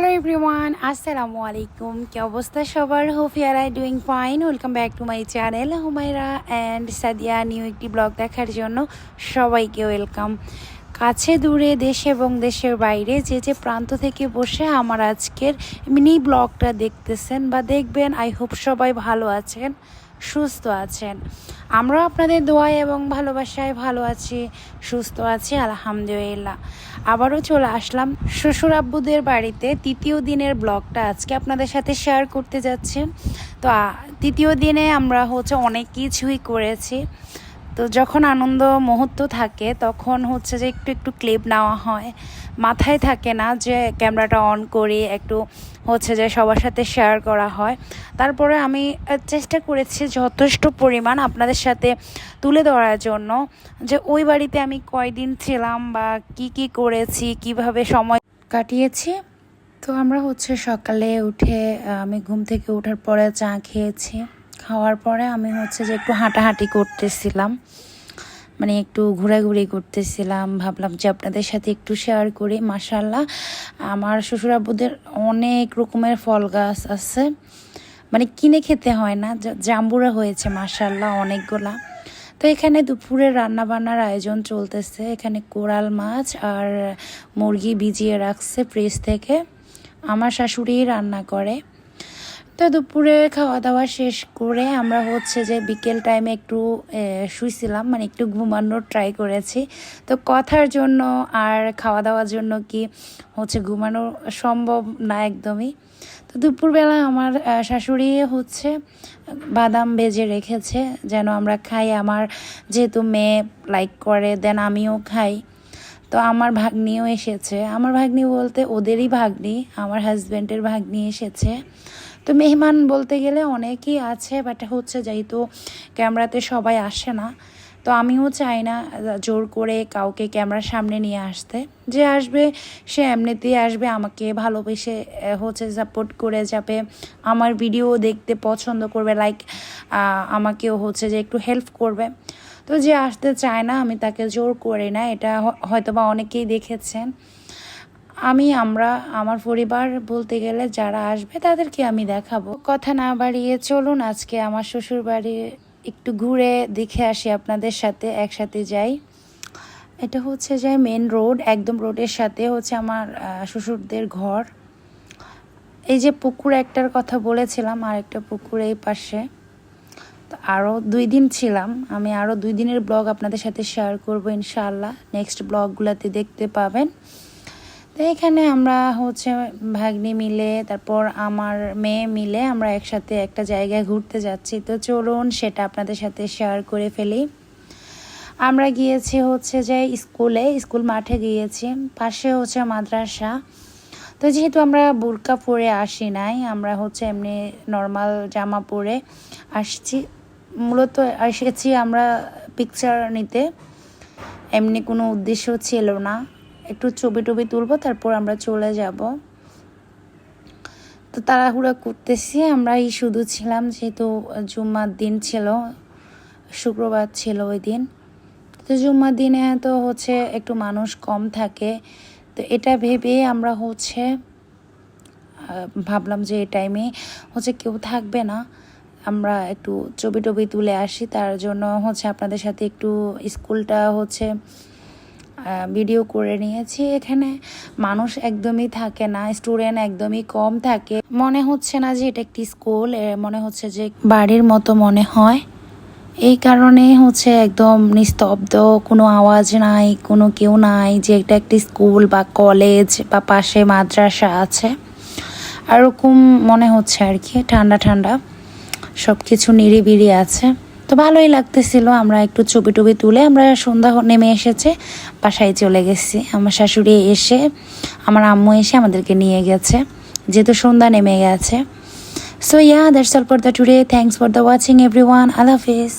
Hello everyone আসসালামু আলাইকুম কি অবস্থা সবার? Hope you're I doing fine welcome back to my channel Humaira and Sadia new একটি ব্লগ দেখার জন্য সবাইকে ওয়েলকাম কাছে, দূরে, দেশে এবং দেশের বাইরে যে যে প্রান্ত থেকে বসে আমার আজকের মিনি ব্লগটা দেখতেছেন বা দেখবেন আই হোপ সবাই ভালো আছেন। সুস্থ আছেন। আমরাও আপনাদের দোয়ায় এবং ভালোবাসায় ভালো আছি, সুস্থ আছি, আলহামদুলিল্লাহ। আবারও চলে আসলাম শ্বশুর আব্বুদের বাড়িতে। তৃতীয় দিনের ব্লগটা আজকে আপনাদের সাথে শেয়ার করতে যাচ্ছি। তো তৃতীয় দিনে আমরা হচ্ছে অনেক কিছুই করেছি। তো যখন আনন্দ মুহূর্ত থাকে, তখন হচ্ছে যে একটু একটু ক্লিপ নেওয়া হয়। মাথায় থাকে না যে ক্যামেরাটা অন করি, একটু হচ্ছে যে সবার সাথে শেয়ার করা হয়। তারপরে আমি চেষ্টা করেছি যথেষ্ট পরিমাণ আপনাদের সাথে তুলে ধরার জন্য যে ওই বাড়িতে আমি কয়দিন ছিলাম বা কি কি করেছি, কীভাবে সময় কাটিয়েছি। তো আমরা হচ্ছে সকালে উঠে আমি ঘুম থেকে ওঠার পরে চা খেয়েছি। খাওয়ার পরে আমি হচ্ছে যে একটু হাঁটাহাঁটি করতেছিলাম। মানে একটু ঘোরাঘুরি করতেছিলাম, ভাবলাম যে আপনাদের সাথে একটু শেয়ার করি। মাসাল্লাহ আমার শ্বশুর আব্বুদের অনেক রকমের ফল গাছ আছে। মানে কিনে খেতে হয় না জাম্বুরা হয়েছে মাসাল্লাহ অনেকগুলা। তো এখানে দুপুরে রান্না বান্নার আয়োজন চলতেছে। এখানে কোরাল মাছ আর মুরগি ভিজিয়ে রাখছে ফ্রিজ থেকে। আমার শাশুড়ি রান্না করে। তো দুপুরে খাওয়া দাওয়া শেষ করে আমরা হচ্ছে যে বিকেল টাইমে একটু এ, শুইছিলাম মানে একটু ঘুমানোর ট্রাই করেছি। তো কথার জন্য আর খাওয়া দাওয়ার জন্য কি হচ্ছে ঘুমানো সম্ভব না একদমই। তো দুপুরবেলা আমার শাশুড়ি হচ্ছে বাদাম ভেজে রেখেছে যেন আমরা খাই। আমার যেহেতু মেয়ে লাইক করে দেন আমিও খাই। তো আমার ভাগ্নিও এসেছে। আমার ভাগ্নি বলতে ওদেরই ভাগ্নি আমার হাজব্যান্ডের ভাগ্নি এসেছে। তো মেহমান বলতে গেলে অনেকেই আছে বাট হচ্ছে যেহেতু ক্যামেরাতে সবাই আসে না, তো আমিও চাই না জোর করে কাউকে ক্যামেরার সামনে নিয়ে আসতে। যে আসবে, সে এমনিতেই আসবে, আমাকে ভালোবেসে হচ্ছে সাপোর্ট করে যাবে, আমার ভিডিও দেখতে পছন্দ করবে লাইক আমাকেও হচ্ছে যে একটু হেল্প করবে। তো যে আসতে চায় না, আমি তাকে জোর করি না, এটা হয়তোবা অনেকেই দেখেছেন। আমি, আমরা, আমার পরিবার বলতে গেলে যারা আসবে তাদেরকে আমি দেখাবো। কথা না বাড়িয়ে চলুন, আজকে আমার শ্বশুর বাড়ি একটু ঘুরে দেখে আসি আপনাদের সাথে, একসাথে যাই। এটা হচ্ছে যে মেন রোড একদম রোডের সাথে হচ্ছে আমার শ্বশুরদের ঘর। এই যে পুকুর একটার কথা বলেছিলাম আর একটা পুকুর এই পাশে। আরও দুই দিন ছিলাম। আমি আরও দুই দিনের ব্লগ আপনাদের সাথে শেয়ার করব ইনশাআল্লাহ। নেক্সট ব্লগগুলোতে দেখতে পাবেন। তো এখানে আমরা হচ্ছে ভাগ্নি মিলে, তারপর আমার মেয়ে মিলে আমরা একসাথে একটা জায়গায় ঘুরতে যাচ্ছি। তো চলুন সেটা আপনাদের সাথে শেয়ার করে ফেলি। আমরা গিয়েছি হচ্ছে যে স্কুলে, স্কুল মাঠে গিয়েছি, পাশে হচ্ছে মাদ্রাসা। তো যেহেতু আমরা বুরকা পরে আসি নাই, আমরা হচ্ছে এমনি নর্মাল জামা পরে আসছি। মূলত এসেছি আমরা পিকচার নিতে। এমনি কোনো উদ্দেশ্য ছিল না। একটু ছবি টবি তুলবো, তারপর আমরা চলে যাব। তো তাড়াহুড়া করতেছি, আমরাই শুধু ছিলাম, যেহেতু জুম্মার দিন ছিল, শুক্রবার ছিল ওই দিন। তো জুম্মার দিনে তো হচ্ছে একটু মানুষ কম থাকে, তো এটা ভেবে আমরা হচ্ছে ভাবলাম যে এই টাইমে হচ্ছে কেউ থাকবে না। আমরা একটু ছবি টবি তুলে আসি, তার জন্য হচ্ছে আপনাদের সাথে একটু স্কুলটা হচ্ছে ভিডিও করে নিয়েছি। এখানে মানুষ একদমই থাকে না স্টুডেন্ট একদমই কম থাকে। মনে হচ্ছে না যে এটা একটি স্কুল মনে হচ্ছে যে বাড়ির মতো মনে হয়। এই কারণে হচ্ছে একদম নিস্তব্ধ, কোনো আওয়াজ নাই, কোনো কেউ নাই যে এটা একটি স্কুল বা কলেজ বা পাশে মাদ্রাসা আছে। এরকম মনে হচ্ছে আর কি, ঠান্ডা ঠান্ডা সব কিছু নিরিবিরি আছে। তো ভালোই লাগতেছিল। আমরা একটু ছবি টবি তুলে আমরা সন্ধ্যা নেমে এসেছে, বাসায় চলে গেছি। আমার শাশুড়ি এসে, আমার আম্মু এসে আমাদেরকে নিয়ে গেছে, যেহেতু সন্ধ্যা নেমে গেছে। So yeah that's all for the today thanks for the watching everyone Allah Hafiz.